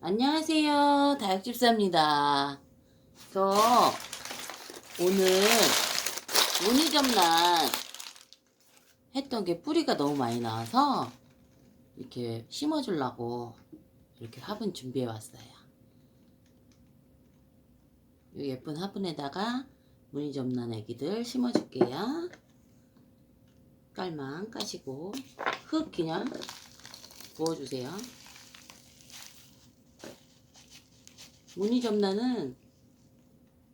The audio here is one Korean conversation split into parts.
안녕하세요. 다육집사입니다. 저 오늘 무늬점란 했던 게 뿌리가 너무 많이 나와서 이렇게 심어주려고 이렇게 화분 준비해 왔어요. 이 예쁜 화분에다가 무늬점란 애기들 심어줄게요. 깔만 까시고 흙 그냥 부어주세요. 무늬 점란은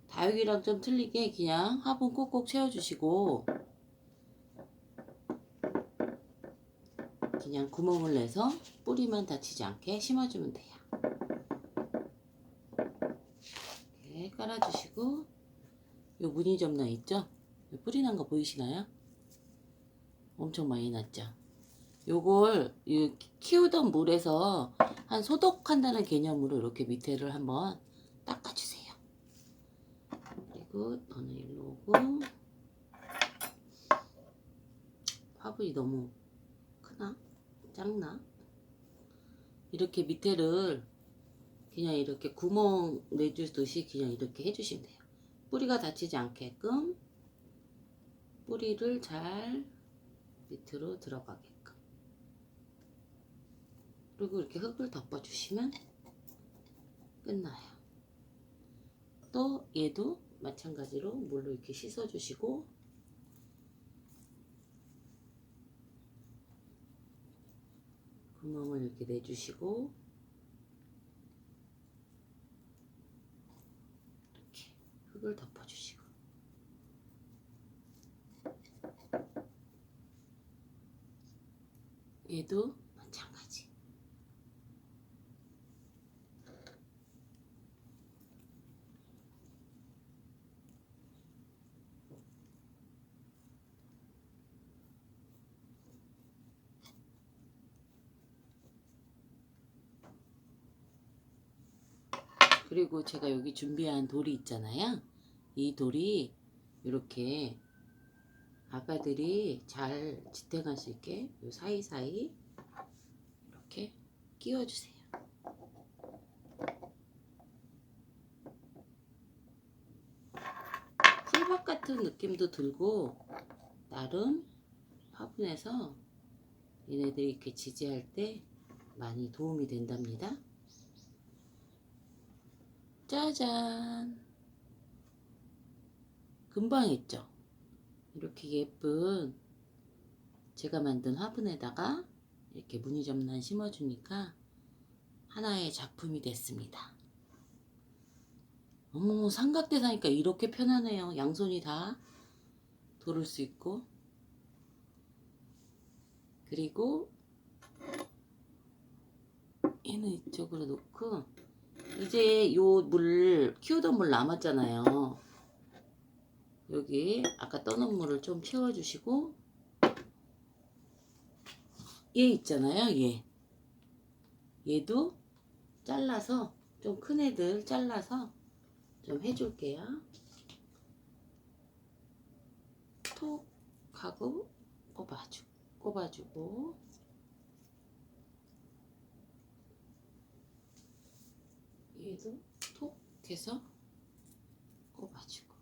다육이랑 좀 틀리게 그냥 화분 꼭꼭 채워주시고 그냥 구멍을 내서 뿌리만 다치지 않게 심어주면 돼요. 이렇게 깔아주시고 요 무늬 점란 있죠? 요 뿌리 난 거 보이시나요? 엄청 많이 났죠? 요걸 이 키우던 물에서 한 소독한다는 개념으로 이렇게 밑에를 한번 닦아주세요. 그리고 너는 일로 오고 화분이 너무 크나? 작나? 이렇게 밑에를 그냥 이렇게 구멍 내주듯이 그냥 이렇게 해주시면 돼요. 뿌리가 다치지 않게끔 뿌리를 잘 밑으로 들어가게끔 그리고 이렇게 흙을 덮어주시면 끝나요. 또 얘도 마찬가지로 물로 이렇게 씻어주시고 구멍을 이렇게 내주시고 이렇게 흙을 덮어주시고 얘도 마찬가지. 그리고 제가 여기 준비한 돌이 있잖아요. 이 돌이 이렇게 아가들이 잘 지탱할 수 있게 요 사이사이 이렇게 끼워주세요. 풀밭 같은 느낌도 들고 나름 화분에서 얘네들이 이렇게 지지할 때 많이 도움이 된답니다. 짜잔. 금방 했죠? 이렇게 예쁜 제가 만든 화분에다가 이렇게 무늬점란 심어주니까 하나의 작품이 됐습니다. 어머, 삼각대 사니까 이렇게 편하네요. 양손이 다 돌을 수 있고. 그리고 얘는 이쪽으로 놓고 이제 요 물 키우던 물 남았잖아요. 여기 아까 떠놓은 물을 좀 채워주시고 얘 있잖아요. 얘 얘도 잘라서 좀 큰 애들 잘라서 좀 해줄게요. 톡 하고 꼽아주 꼽아주고 얘도 톡? 해서 꼽아주고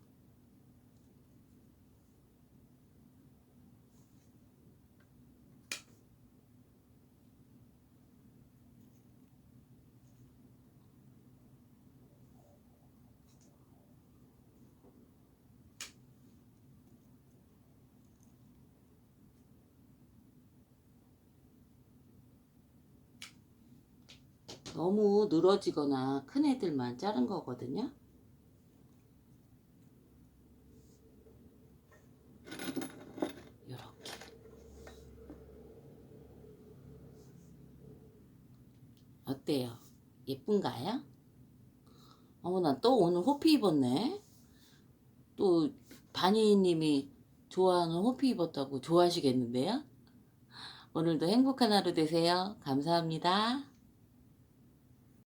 너무 늘어지거나 큰 애들만 자른 거거든요. 이렇게 어때요? 예쁜가요? 어머나 또 오늘 호피 입었네. 또 바니님이 좋아하는 호피 입었다고 좋아하시겠는데요? 오늘도 행복한 하루 되세요. 감사합니다.